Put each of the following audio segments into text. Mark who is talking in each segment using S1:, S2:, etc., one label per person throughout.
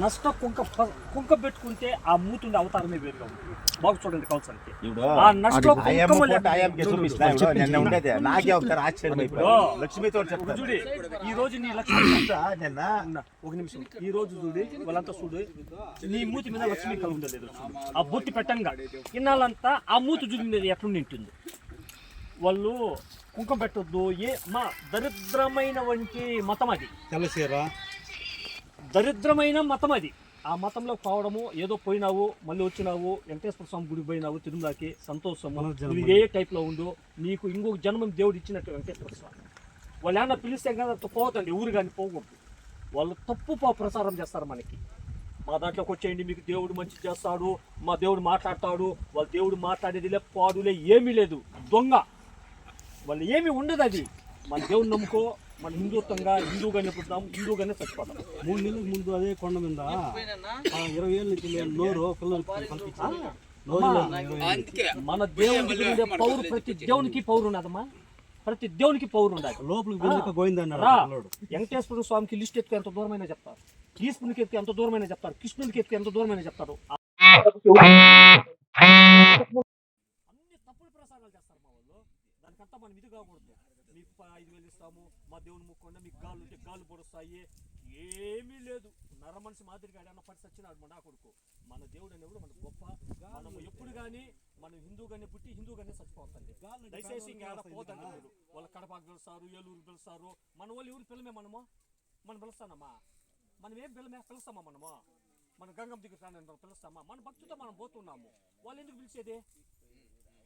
S1: నష్ట కుంక కుంక పెట్టుకుంటే ఆ మూతుండే అవతారమే వేరుగా ఉంటుంది బాగా చూడండి
S2: ఇప్పుడు
S1: ఆ
S2: చెప్తాను
S1: చూడి ఈ రోజు నీ లక్ష్మి ఒక నిమిషం ఈ రోజు చూడు వాళ్ళంతా చూడు నీ మూతి మీద లక్ష్మి కలు ఉండలేదు. ఆ బొట్టి పెట్టంగా ఇన్నాళ్ళంతా ఆ మూతి చూపింది ఎట్లుండి ఉంటుంది వాళ్ళు కుంకం పెట్టొద్దు ఏ మా దరిద్రమైన వంటి మతం అది
S3: తెల్లసీర
S1: దరిద్రమైన మతం అది. ఆ మతంలో పోవడము ఏదో పోయినావు మళ్ళీ వచ్చినావు వెంకటేశ్వర స్వామి గుడికి పోయినావు తిరుమలకి సంతోషము. నువ్వు ఏ టైప్లో ఉండు నీకు ఇంకొక జన్మం దేవుడు ఇచ్చినట్టు వెంకటేశ్వర స్వామి. వాళ్ళు ఏమన్నా పిలిస్తే కదా పోతండి ఊరు కానీ పోకూడదు. వాళ్ళు తప్పు పా- ప్రచారం చేస్తారు మనకి. మా దాంట్లోకి వచ్చేయండి మీకు దేవుడు మంచి చేస్తాడు మా దేవుడు మాట్లాడతాడు వాళ్ళ దేవుడు మాట్లాడేది లే పాడులే ఏమీ లేదు దొంగ. వాళ్ళు ఏమీ ఉండదు అది. మన దేవుడు నమ్ముకో మన హిందుత్వంగా హిందూగానే పుట్టాం హిందూగానే చచ్చిపోతాం.
S3: మూడు నెలల ముందు అదే కొండ మీద ఆ ఇరవై ఏళ్ళ నుంచి నేను నోరు పిల్లలకి.
S1: మన దేవునికి ఉండే పౌరు ప్రతి దేవునికి పౌరు ఉన్నదమ్మా. ప్రతి దేవునికి పౌరు ఉండాలి.
S3: లోపలికి వెళ్ళక గోవింద అన్నాడు
S1: రా.
S3: ఆ పిల్లోడు
S1: వెంకటేశ్వర స్వామికి లిస్ట్ ఎత్తుకు ఎంత దూరమైనా చెప్తారు. కృష్ణునికి ఎత్తుకు ఎంత దూరమైనా చెప్తారు. కృష్ణునికి ఎత్తుకు ఎంత దూరమైనా చెప్తారు అన్ని తప్పుడు ప్రసారాలు చేస్తారు మా వాళ్ళు దానికంతా మనం ఇది కాకూడదు మీకు ఐదు వేలు ఇస్తాము మా దేవుని ముక్కుండా మీకు గాలు ఉంటే గాలు పొడుస్తాయి. ఏమీ లేదు. నర మనిషి మాదిరిగా ఏడన్నా పడి సచ్చినాడు మన కొడుకు. మన దేవుడు అనేవాడు మన గొప్ప. మనం ఎప్పుడు కానీ మనం హిందూగానే పుట్టి హిందూగానే చచ్చిపోతుంది దయచేసి ఇంకా వాళ్ళ కడపకు పిలుస్తారు ఏలూరు పిలుస్తారు. మన వాళ్ళు ఎవరు పిల్లమే మనము? మనం పిలుస్తానమ్మా. మనం ఏం పిల్లమే? పిలుస్తామా మనము? మన గంగం దిగుతాను పిలుస్తామా? మన భక్తితో మనం పోతున్నాము. వాళ్ళు ఎందుకు పిలిచేది?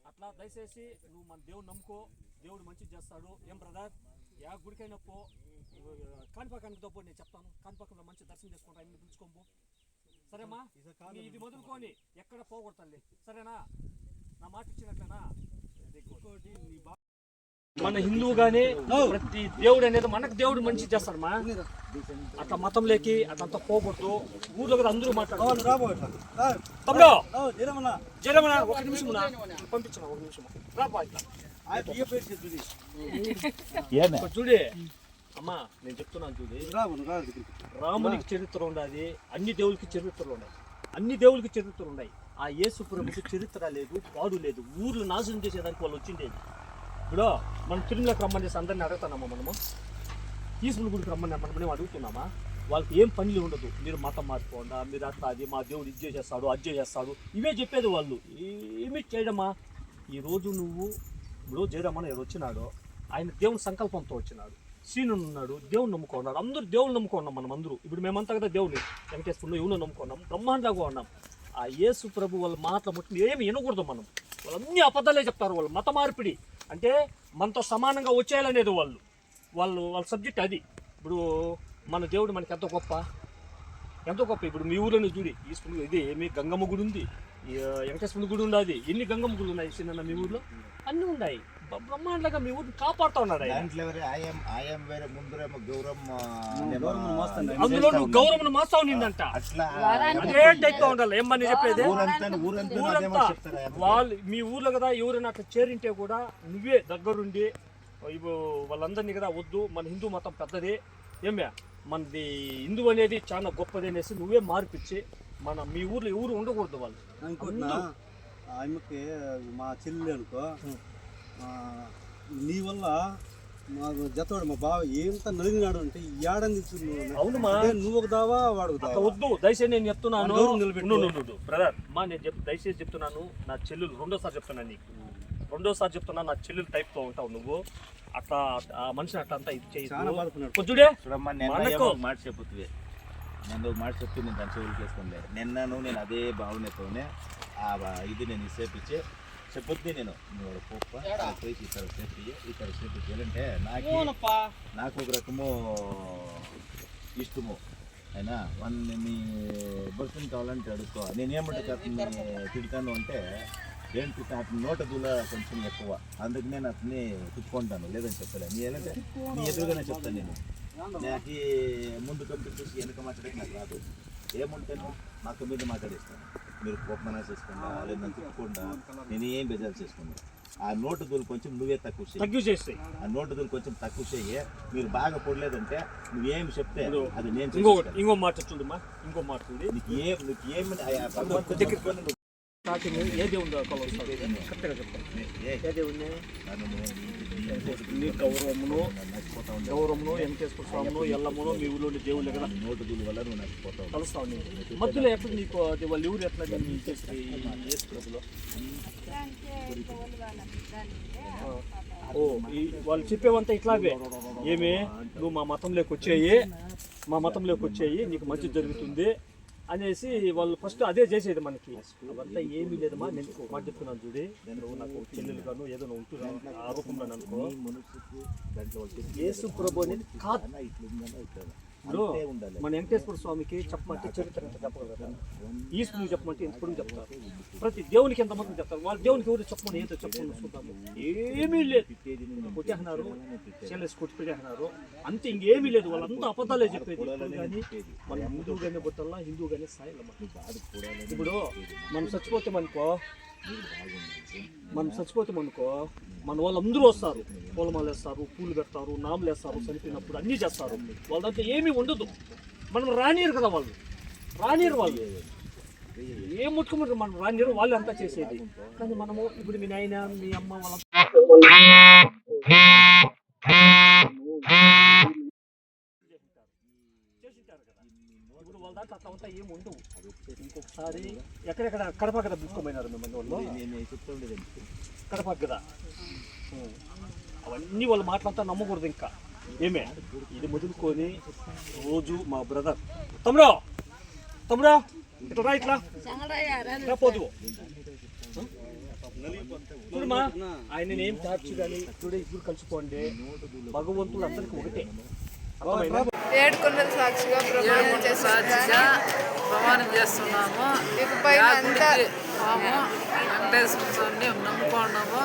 S1: అట్లా దయచేసి నువ్వు మన దేవుడు నమ్ముకో దేవుడు మంచిది చేస్తాడు. ఏం బ్రదర్ యా గుడికైనా పో. కాణిపాకానికి పో నేను చెప్తాను. కాణిపాకంలో మంచి దర్శనం చేసుకుంటా ఇన్ని పిలుచుకోము సరేమ్మా ఇది మొదలుకొని ఎక్కడ పోగొడతానులే సరేనా? నా మాట ఇచ్చినట్లేనా? మన హిందువుగానే ప్రతి దేవుడు అనేది మనకు దేవుడు మంచి చేస్తాడమ్మా అట్లా మతంలోకి అట్లంతా పోకూడదు. ఊర్లో కదా అందరూ మాట్లాడాలి తమ్ముడు! జరమనా ఒక నిమిషం పంపించిన ఒక నిమిషం ఇట్లా. చూడే. అమ్మా నేను చెప్తున్నాను చూడి. రామునికి చరిత్ర ఉండాలి అన్ని దేవులకి చరిత్రలు ఉన్నాయి. అన్ని దేవులకి చరిత్రలు ఉన్నాయి. ఆ యేసు ప్రభుకి చరిత్ర లేదు పాడు లేదు. ఊర్లు నాశనం చేసేదానికి వాళ్ళు వచ్చిండేది. ఇప్పుడు మనం తిరునకి రమ్మని చేసి అందరిని అడుగుతున్నామా మనము? తీసుకుని గుడికి రమ్మని మనం అడుగుతున్నామా? వాళ్ళకి ఏం పనులు ఉండదు. మీరు మతం మార్చుకోండా మీరు అట్లా అది మా దేవుడు ఇది చేస్తాడు అది చేస్తాడు ఇవే చెప్పేది వాళ్ళు. ఏమి చేయడమా? ఈరోజు నువ్వు ఇప్పుడు జయరామన్ ఎవరు వచ్చినాడో. ఆయన దేవుని సంకల్పంతో వచ్చినాడు. సీను ఉన్నాడు. దేవుని నమ్ముకున్నాడు అందరూ దేవుని నమ్ముకున్నాం మనం అందరూ. ఇప్పుడు మేమంతా కదా దేవుని. వెంకటేశ్వరుడు ఎవరు నమ్ముకున్నాం. బ్రహ్మాండంగా ఉన్నాం. ఆ యేసు ప్రభు వాళ్ళ మాటలు ముట్టి ఏమి వినకూడదు మనం. వాళ్ళు అన్ని అబద్ధాలే చెప్తారు వాళ్ళు. మత మార్పిడి అంటే మనతో సమానంగా వచ్చేయాలనేది వాళ్ళు. వాళ్ళు వాళ్ళ సబ్జెక్ట్ అది. ఇప్పుడు మన దేవుడు మనకి ఎంత గొప్ప? ఎంత గొప్ప? ఇప్పుడు మీ ఊరిలో చూడి తీసుకుని ఇది మీ గంగమ్మ గుడి ఉంది. వెంకటేశ్వర గుడి ఉన్నది ఎన్ని గంగమ్మ గుళ్ళు ఉన్నాయి చిన్న మీ ఊర్లో? అన్నీ ఉన్నాయి. బ్రహ్మాండంగా మీ ఊరిని కాపాడుతా ఉన్నాడు. అందులో నువ్వు గౌరవం మాస్తావు నిందంట
S2: అట్లా
S1: అదే టైప్గా ఉండాలి. ఏమని చెప్పేది?
S2: ఊరంతా.
S1: వాళ్ళు మీ ఊర్లో కదా ఎవరైనా అట్లా చేరింటే కూడా నువ్వే దగ్గరుండి వాళ్ళందరినీ కదా వద్దు మన హిందూ మతం పెద్దది. ఏమే మనది హిందూ అనేది చాలా గొప్పది అనేసి నువ్వే మార్పిచ్చి మన మీ ఊర్లో ఎవరు ఉండకూడదు వాళ్ళు.
S3: ఇంకోటి నా, ఆమెకి మా చెల్లి అనుకో. ఆ, నీ వల్ల మాకు జతోడు మా బావ ఏంత నలిగినాడు అంటే ఏడని
S1: అవును మా.
S3: నువ్వు ఒక దావా వాడు
S1: వద్దు దయచేసి నేను చెప్తున్నాను.
S3: నిలబెట్టు.
S1: బ్రదర్ మా నేను చెప్ దయచేసి చెప్తున్నాను నా చెల్లెలు రెండోసారి చెప్తున్నాను నీకు. రెండోసారి చెప్తున్నా నా చెల్లెలు type తో ఉంటావు నువ్వు. అట్లా ఆ మనిషిని అట్లా అంతా ఇది
S2: ఏమో ఒక మాట చెప్పుతుంది. నేను ఒక మాట చెప్తే నేను దాని చెవులు చేసుకోలే నిన్నను నేను అదే భావనతోనే ఆ ఇది నేను ఇసేపించి చెప్పొద్దు నేను. నువ్వు పోయి ఈ తర సేపు తర సేపు చేయాలంటే నాకు నాకు ఒక రకము ఇష్టము. అయినా వన్ నీ బర్సన్ కావాలంటే అడుక్కో. నేనేమంటే అతన్ని తిడతాను అంటే ఏంటి అతని నోట దూల కొంచెం ఎక్కువ. అందుకు నేను అతన్ని తిప్పుకుంటాను లేదని చెప్పలే నీ ఎలాంటి నీ ఎదురుగానే చెప్తాను నేను. నాకు ముందు కంపెనీ చూసి వెనక మాట్లాడక నాకు రాదు. ఏముంటాను మాకు మీద మాట్లాడేస్తాను. మీరు కోపమనా చేసుకోండా లేదా తిప్పకుండా నేను ఏం బెజారు చేసుకోండి ఆ నోటు దూలు కొంచెం నువ్వే తక్కువ
S1: తగ్గి చేస్తాయి
S2: ఆ నోటు దూలు కొంచెం తక్కువ చేయి. మీరు బాగా పొడలేదంటే నువ్వేం చెప్తే అది నేను.
S1: ఇంకో మాట చూడమ్మా. ఇంకో మాట
S2: నీకు ఏం నీకు నువ్వు
S1: స్టార్టింగ్ ఏ దేవుడు కరెక్ట్గా
S2: ఏ,
S1: ఏ దేవుడిని
S2: నీ-
S1: గౌరవమును గౌరవమును వెంకటేశ్వర స్వామును ఎల్లమ్మను మీ ఊళ్ళో దేవుళ్ళు కదా
S2: నోటు దీని వల్ల నువ్వు నచ్చిపోతా
S1: కలుస్తావు మధ్యలో ఎప్పుడు నీకు వాళ్ళు వాళ్ళ ఊరు ఎట్లా నీ చేసి ప్రభులో? ఓ ఈ వాళ్ళు చెప్పేవంతా ఇట్లాగే ఏమి? నువ్వు మా మతంలోకి వచ్చాయి మా మతంలోకి వచ్చాయి నీకు మంచి జరుగుతుంది. అనేసి వాళ్ళు ఫస్ట్ అదే చేసేది మనకి. అవంతా ఏమీ లేదమ్మా నేను ఒక మాట చెప్తున్నాను చూడి. నువ్వు నాకు చెల్లెలు గాను ఏదైనా ఉంటున్నా ఆ రూపంలో అనుకో. యేసు ప్రభు అనేది కాదు ఇప్పుడు మన వెంకటేశ్వర స్వామికి చెప్పమంటే చరిత్ర ఎంత చెప్పగలుగుతారు? ఈశ్వరుని చెప్పమంటే ఎంత చెప్తారు. ప్రతి దేవునికి ఎంతమంది చెప్తారు. వాళ్ళ దేవునికి ఎవరు చెప్పమని ఏదో చెప్పమని చూద్దాము. ఏమీ లేదు. కొట్టేస్తున్నారు చెల్లెస్ కొట్టి పెట్టేస్తున్నారు అంతే ఇంకేమీ లేదు. వాళ్ళంతా అబద్ధాలే చెప్పేది. కానీ మన హిందూగానే పుట్టాలా హిందూగానే సాయాలమ్మా. ఇప్పుడు మనం చచ్చిపోతే మనకో మనం చచ్చిపోతాం అనుకో మన వాళ్ళందరూ వస్తారు. పూలమాలు వేస్తారు పూలు పెడతారు నాములు వేస్తారు చనిపోయినప్పుడు అన్నీ చేస్తారు. వాళ్ళ దాంట్లో ఏమీ ఉండదు. మనం రానియరు కదా వాళ్ళు. రానియరు వాళ్ళు. ఏం ముట్టుకుంటారు మనం రానియరు వాళ్ళు అంతా చేసేది. కానీ మనము ఇప్పుడు మీ నాయన మీ అమ్మ వాళ్ళ చేసింటారు కదా. ఇప్పుడు వాళ్ళ దాంట్లో అట్లా అంతా ఏమి ఉండవు. ఇంకొకసారి ఎక్కడెక్కడ కడప కదా బిక్కోమైనారు మిమ్మల్ని వాళ్ళు? కడప కదా. అవన్నీ వాళ్ళ మాటలంతా నమ్మకూడదు ఇంకా. ఏమే? ఇది మొదలుకొని రోజు మా బ్రదర్ తమ్ముడు! తమ్ముడా! ఇట్లా రా ఇట్లా. పోదు చూడమ్మా ఆయన ఏం తార్చి కానీ చూడే ఇద్దరు కలిసిపోండి. భగవంతుడు అందరికి ఒకటే?
S4: ఏడుకొండల సాక్షిగా ప్రమాణం
S5: సాక్షిగా ప్రమాణం చేస్తున్నాము.
S4: ఇకపై
S5: వెంకటేశ్వర స్వామిని నమ్ముకున్నాము.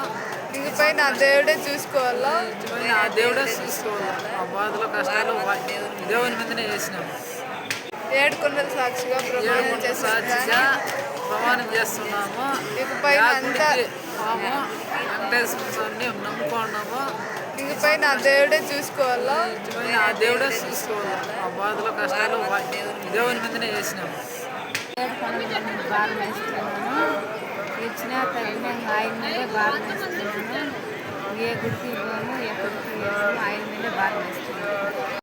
S4: ఇకపై నా దేవుడే చూసుకోవాలా?
S5: దేవుడే చూసుకోవాలి. ఆ బాధలు కష్టాలు దేవుని మీదనే చేసినాము.
S4: ఏడుకొండల సాక్షిగా ప్రమాణం
S5: సాక్షిగా ప్రమాణం చేస్తున్నాము.
S4: ఇకపై
S5: వెంకటేశ్వర స్వామిని నమ్ముకున్నాము.
S4: ఇకపై నా దేవుడే చూసుకోవాలా?
S5: ఆ దేవుడే చూసుకోవాలి. ఆ బాధలు కష్టాలు దేవుని మీదనే చేసినాము
S6: బాగా ఇచ్చిన తగ్గిన ఆయన మీదే బాగా ఏ గుడికి పోను ఎక్కడికి వేసాను ఆయన మీదే బాగా